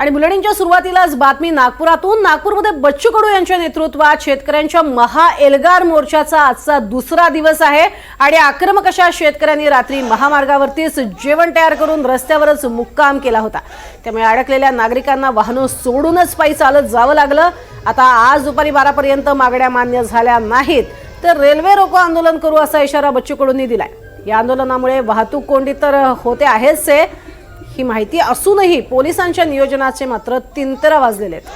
आणि बुलेटिनच्या सुरुवातीलाच बातमी नागपुरातून. नागपूरमध्ये बच्चू कडू यांच्या नेतृत्वात शेतकऱ्यांच्या महा एल्गार मोर्चाचा आजचा दुसरा दिवस आहे. आणि आक्रमक अशा शेतकऱ्यांनी रात्री महामार्गावरतीच जेवण तयार करून रस्त्यावरच मुक्काम केला होता. त्यामुळे अडकलेल्या नागरिकांना वाहनं सोडूनच पायी चालत जावं लागलं. आता आज दुपारी बारापर्यंत मागण्या मान्य झाल्या नाहीत. तर रेल्वे रोको आंदोलन करू असा इशारा बच्चू कडूंनी दिलाय. या आंदोलनामुळे वाहतूक कोंडी तर होते आहेच आहे ही माहिती असूनही पोलिसांच्या नियोजनाचे मात्र तिंतरा वाजलेले आहेत.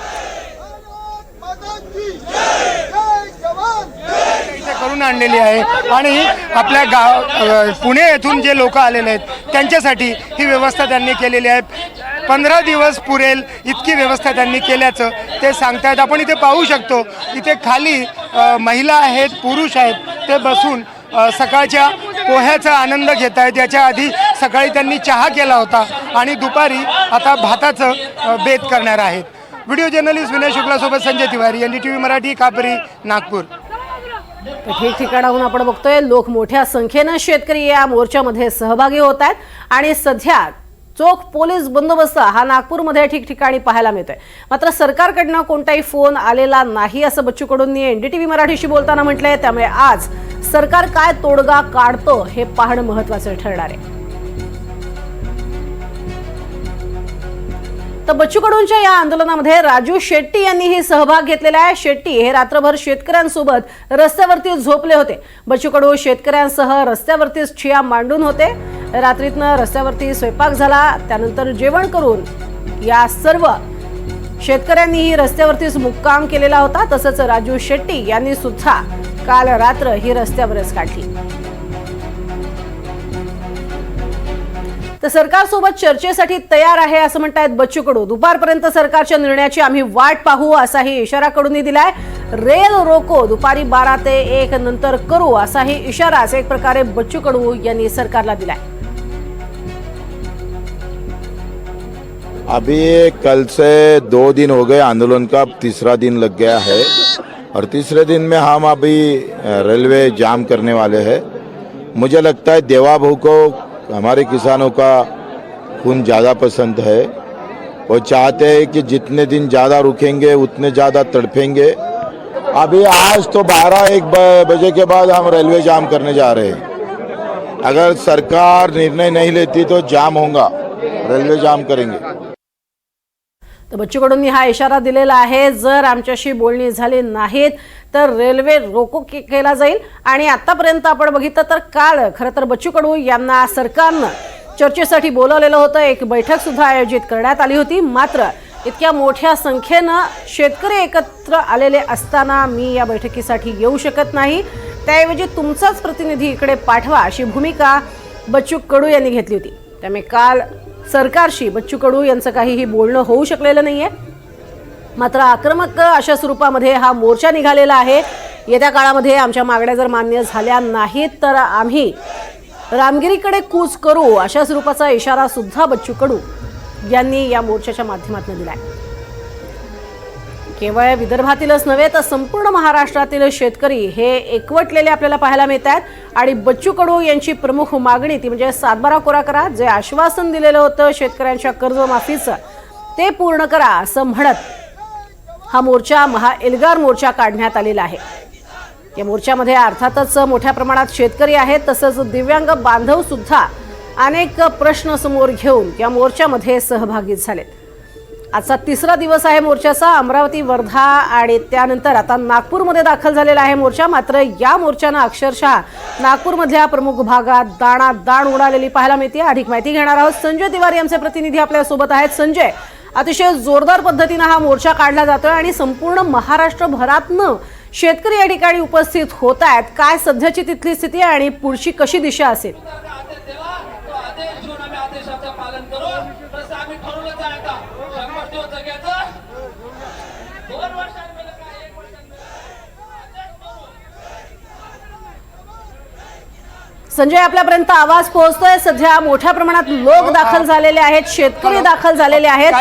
करून आणलेली आहे आणि आपल्या गाव पुणे येथून जे लोक आलेले आहेत त्यांच्यासाठी ही व्यवस्था त्यांनी केलेली आहे. पंधरा दिवस पुरेल इतकी व्यवस्था त्यांनी केल्याचं ते सांगतायत. आपण इथे पाहू शकतो इथे खाली महिला आहेत पुरुष आहेत ते बसून सकाळच्या पोह्याचा आनंद घेत आहेत याच्या आधी सकाळी त्यांनी चहा केला होता आणि दुपारी आता भाताचं बेत करणार आहेत. Video journalist Vinay शुक्लासोबत Sanjay Tiwari N D T V Marathi Kapri Nagpur. ठिकठिकाणाहून आपण बघतोय लोक मोठ्या संख्येनं शेतकरी या मोर्चामध्ये सहभागी होत आहेत. आणि सध्या चोख पोलीस बंदोबस्त हा नागपूरमध्ये ठिकठिकाणी पाहायला मिळतोय. मात्र सरकारकडनं कोणताही फोन आलेला नाही असं बच्चू कडूंनी एनडीटीव्ही मराठीशी बोलताना म्हटलंय त्यामुळे आज सरकार काय तोडगा काढतं हे पाहणं महत्वाचं ठरणार आहे. तर बच्चू कडूंच्या या आंदोलनामध्ये राजू शेट्टी यांनीही सहभाग घेतलेला आहे. शेट्टी हे रात्रभर शेतकऱ्यांसोबत रस्त्यावरती झोपले होते. बच्चू कडू शेतकऱ्यांसह रस्त्यावरतीच छिया मांडून होते. रात्रीतनं रस्त्यावरती स्वयंपाक झाला त्यानंतर जेवण करून या सर्व शेतकऱ्यांनीही रस्त्यावरतीच मुक्काम केलेला होता. तसंच राजू शेट्टी यांनी सुद्धा काल रात्र ही रस्त्यावरच काढली. तर सरकारसोबत चर्चेसाठी तयार आहे असं म्हणतायत बच्चू कडू दुपारपर्यंत सरकारच्या निर्णयाची आम्ही वाट पाहू असाही इशारा कडूंनी दिलाय. रेल रोको दुपारी बारा ते एक नंतर करू असाही इशाराच एक प्रकारे बच्चू कडू यांनी सरकारला दिलाय. अभी कल से दो दिन हो गए, आंदोलन का तीसरा दिन लग गया है। और तीसरे दिन में हम अभी रेलवे जाम करने वाले हैं। मुझे लगता है देवाभू को, हमारे किसानों का खून ज़्यादा पसंद है। वो चाहते हैं कि जितने दिन ज़्यादा रुकेंगे, उतने ज़्यादा तड़पेंगे अभी आज तो 12 एक बजे के बाद हम रेलवे जाम करने जा रहे हैं। अगर सरकार निर्णय नहीं लेती तो जाम होगा, रेलवे जाम करेंगे। तर बच्चू कडूंनी हा इशारा दिलेला आहे. जर आमच्याशी बोलणी झाली नाहीत तर रेल्वे रोको के- केला जाईल. आणि आतापर्यंत आपण बघितलं तर काल खरं तर बच्चू कडू यांना सरकारनं चर्चेसाठी बोलवलेलं होतं. एक बैठक सुद्धा आयोजित करण्यात आली होती. मात्र इतक्या मोठ्या संख्येनं शेतकरी एकत्र आलेले असताना मी या बैठकीसाठी येऊ शकत नाही. त्याऐवजी तुमचाच प्रतिनिधी इकडे पाठवा अशी भूमिका बच्चू कडू यांनी घेतली होती. त्यामुळे काल सरकारशी. बच्चू कडू यांचं काहीही बोलणं होऊ शकलेलं नाही आहे मात्र आक्रमक अशा स्वरूपामध्ये हा मोर्चा निघालेला आहे. येत्या काळामध्ये आमच्या मागण्या जर मान्य झाल्या नाहीत तर आम्ही रामगिरीकडे कूच करू अशा स्वरूपाचा इशारा सुद्धा बच्चू कडू यांनी या मोर्चाच्या माध्यमातून दिला आहे केवळ विदर्भातीलच नव्हे तर संपूर्ण महाराष्ट्रातील शेतकरी हे एकवटलेले आपल्याला पाहायला मिळत आहेत आणि बच्चू कडू यांची प्रमुख मागणी ती म्हणजे सातबारा कोरा करा जे आश्वासन दिलेलं होतं शेतकऱ्यांच्या कर्जमाफीचं ते पूर्ण करा असं म्हणत हा मोर्चा महा एल्गार मोर्चा काढण्यात आलेला आहे. या मोर्चामध्ये अर्थातच मोठ्या प्रमाणात शेतकरी आहेत तसंच दिव्यांग बांधव सुद्धा अनेक प्रश्न समोर घेऊन या मोर्चामध्ये सहभागी झालेत. आजचा तिसरा दिवस आहे मोर्चाचा. अमरावती वर्धा आणि त्यानंतर आता नागपूरमध्ये दाखल झालेला आहे मोर्चा. मात्र या मोर्चानं अक्षरशः नागपूरमधल्या प्रमुख भागात दाणा दाण उडालेली पाहायला मिळते. अधिक माहिती घेणार आहोत संजय तिवारी आमचे प्रतिनिधी आपल्यासोबत आहेत. संजय अतिशय जोरदार पद्धतीनं हा मोर्चा काढला जातोय आणि संपूर्ण महाराष्ट्रभरातनं शेतकरी या ठिकाणी उपस्थित होत आहेत. काय सध्याची तिथली स्थिती आहे आणि पुढची कशी दिशा असेल आदेश देवा तो आदेश घेऊन आम्ही आदेशाचं पालन करू तसं आम्ही ठरवलंच आहे आता शंभर दिवस जगायचं दोन वर्षांनी काय एक वर्षांनी आदेश करू संजय आपल्यापर्यंत आवाज पोहोचतोय. सध्या मोठ्या प्रमाणात लोक दाखल झालेले आहेत शेतकरी दाखल झालेले आहेत.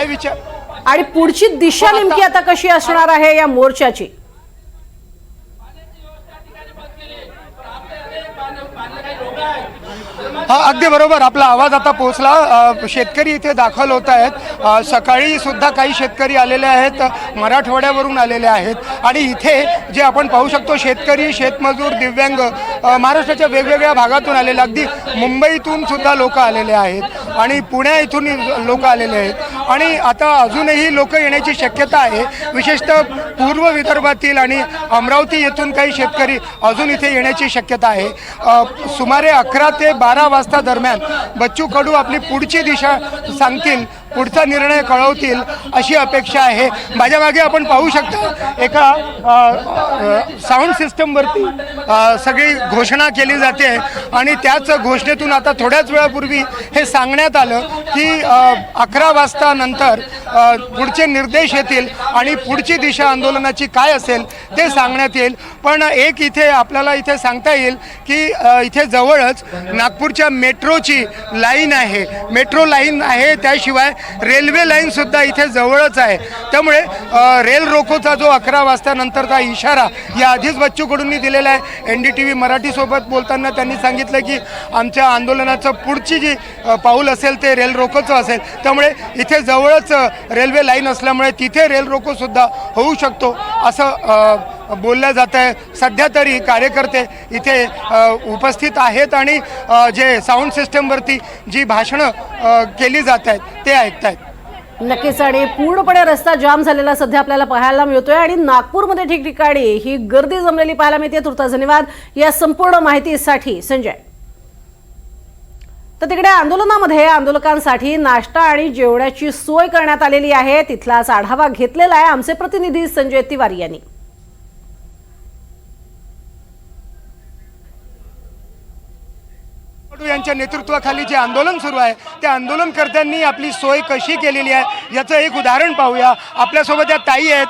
आणि पुढची दिशा नेमकी आता कशी असणार आहे या मोर्चाची पाण्याची व्यवस्था ठिकाणी बंद केली पण आपले अनेक बांधव बांधले काही लोक आहेत तर मग हा अगदी बरोबर. आपला आवाज आता पोहोचला. शेतकरी इथे दाखल होत आहेत. सकाळी सुद्धा काही शेतकरी आलेले आहेत. मराठवाड्यावरून आलेले आहेत. आणि इथे जे आपण पाहू शकतो शेतकरी शेतमजूर दिव्यांग महाराष्ट्राच्या वेगवेगळ्या भागातून आलेले अगदी मुंबईतून सुद्धा लोक आलेले आहेत. आणि पुण्या इथून लोक आलेले आहेत. आणि आता अजूनही लोक येण्याची शक्यता आहे. विशेषतः पूर्व विदर्भातील आणि अमरावती येथून काही शेतकरी अजून इथे येण्याची शक्यता आहे. सुमारे अकरा ते बारा वाजता दरम्यान बच्चू कडू आपली पुढची दिशा सांगतील. पुढचा निर्णय कळवतील अशी अपेक्षा आहे. माझ्या मागे आपण पाहू शकता एका साऊंड सिस्टमवरती सगळी घोषणा केली जाते आणि त्याच घोषणेतून आता थोड्याच वेळापूर्वी हे सांगण्यात आलं की अकरा वाजता नंतर पुढचे निर्देश येतील आणि पुढची दिशा आंदोलनाची काय असेल ते सांगण्यात येईल. पण एक इथे आपल्याला इथे सांगता येईल की इथे जवळच नागपूरच्या मेट्रोची लाईन आहे. मेट्रो लाईन आहे त्याशिवाय रेल्वे लाईनसुद्धा इथे जवळच आहे. त्यामुळे रेल रोकोचा जो अकरा वाजता नंतरचा इशारा या आधीच बच्चूकडूंनी दिलेला आहे. एन डी टी व्ही मराठीसोबत बोलताना त्यांनी सांगितलं की आमच्या आंदोलनाचं पुढची जी पाऊल असेल ते रेल रोकोचं असेल. त्यामुळे इथे जवळच रेल्वे लाईन असल्यामुळे तिथे रेल रोकोसुद्धा होऊ शकतो. असं बोललं जात आहे. सध्या तरी कार्यकर्ते इथे उपस्थित आहेत आणि जे साऊंड सिस्टमवरती जी भाषणं केली जात आहेत ते ऐकत आहेत नक्कीच आणि पूर्णपणे रस्ता जाम झालेला सध्या आपल्याला पाहायला मिळतोय आणि नागपूरमध्ये ठिकठिकाणी ही गर्दी जमलेली पाहायला मिळते. तुर्ता धन्यवाद. या संपूर्ण माहितीसाठी संजय. तर तिकडे आंदोलनामध्ये आंदोलकांसाठी नाश्ता आणि जेवणाची सोय करण्यात आलेली आहे. तिथलाच आढावा घेतलेला आहे आमचे प्रतिनिधी संजय तिवारी यांनी कडू यांच्या नेतृत्वाखाली जे आंदोलन सुरू आहे त्या आंदोलनकर्त्यांनी आपली सोय कशी केलेली आहे याचं एक उदाहरण पाहूया. आपल्यासोबत या ताई आहेत.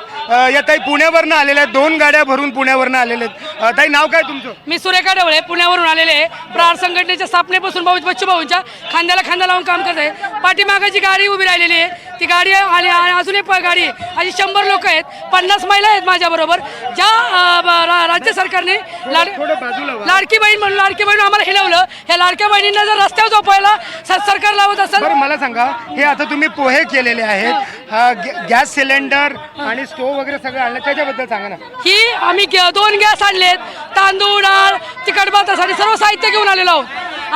या ताई पुण्यावरनं आलेल्या आहेत. दोन गाड्या भरून पुण्यावरनं आलेल्या आहेत. ताई नाव काय तुमचं? मी सुरेखा ढवळे पुण्यावरून आलेले आहे. प्रहार संघटनेच्या स्थापनेपासून भाऊ बच्चू भाऊंच्या खांद्याला खांदा लावून काम करत आहे. पाठीमागाची गाडी उभी राहिलेली आहे ती गाडी आली आणि अजून एक गाडी आहे. अशी शंभर लोक आहेत. पन्नास महिला आहेत माझ्याबरोबर ज्या राज्य सरकारने लाड. लाडकी बहीण म्हणून लाडकी बहीण आम्हाला हिलवलं. ह्या लाडक्या बहिणींना जर रस्त्यावर झोपायला सरकार लावत असेल बरं मला सांगा हे आता तुम्ही पोहे केलेले आहेत. गॅस सिलेंडर आणि स्टोव वगैरे सगळं आणलं. त्याच्याबद्दल सांगा ना. ही आम्ही दोन गॅस आणलेत. तांदूळ डाळ तिखट भातासाठी सर्व साहित्य घेऊन आलेलो आहोत.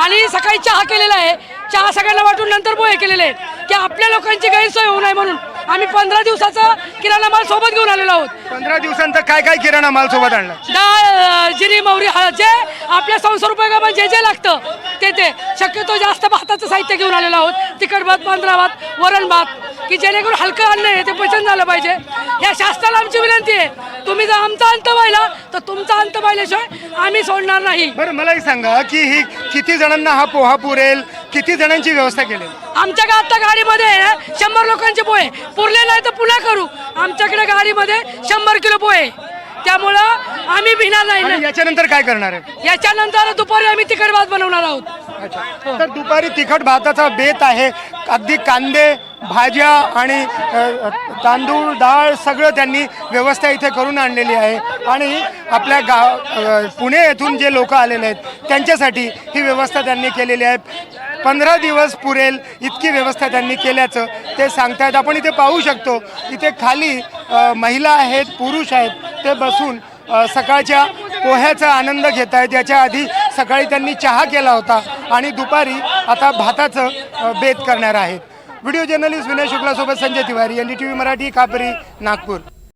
आणि सकाळी चहा केलेला आहे. चहा सगळ्यांना वाटून नंतर पोहे केलेले आहेत. की आपल्या लोकांची गैरसोय होऊ नये म्हणून. आम्ही पंधरा दिवसाचा किराणा माल सोबत घेऊन आलेलो आहोत. पंधरा दिवसांचा काय काय किराणा माल सोबत आणला? डाळ जिरी मोहरी हळद जे आपल्या संसार उपयोगामध्ये जे जे लागतं ते ते. शक्यतो जास्त भाताचं साहित्य घेऊन आलेलो आहोत. तिखट भात पांढरा भात वरण भात की जेणेकरून हलकं अन्न आहे ते पचन झालं पाहिजे. या शास्त्राला आमची विनंती आहे. तुम्ही जर आमचा अंत पाहिला तर तुमचा अंत पाहिल्याशिवाय आम्ही सोडणार नाही. बरं मला एक सांगा की ही किती जणांना हा पोहा पुरेल? किती जणांची व्यवस्था केली? आमच्या आता गाडीमध्ये शंभर लोकांचे पोहे. पुरले नाही तर पुन्हा करू. आमच्याकडे गाडीमध्ये शंभर किलो पोहे. त्यामुळं आम्ही भिणार नाही आणि याच्यानंतर काय करणार आहे? याच्यानंतर दुपारी आम्ही तिखट भात बनवणार आहोत. अच्छा. तर दुपारी तिखट भाताचा बेत आहे. अगदी कांदे भाज्या आणि अ, तांदूळ डाळ सगळं त्यांनी व्यवस्था इथे करून आणलेली आहे. आणि आपल्या गाव अ, पुणे येथून जे लोक आलेले आहेत त्यांच्यासाठी ही व्यवस्था त्यांनी केलेली आहे. पंधरा दिवस पुरेल इतकी व्यवस्था त्यांनी केल्याचं ते सांगतायत. आपण इथे पाहू शकतो इथे खाली महिला आहेत पुरुष आहेत ते बसून सकाळच्या पोह्याचा आनंद घेत आहेत याच्या आधी सकाळी त्यांनी चहा केला होता आणि दुपारी आता भाताचं बेत करणार आहेत. Video journalist Vinay शुक्लासोबत Sanjay Tiwari N D T V Marathi Kapri Nagpur.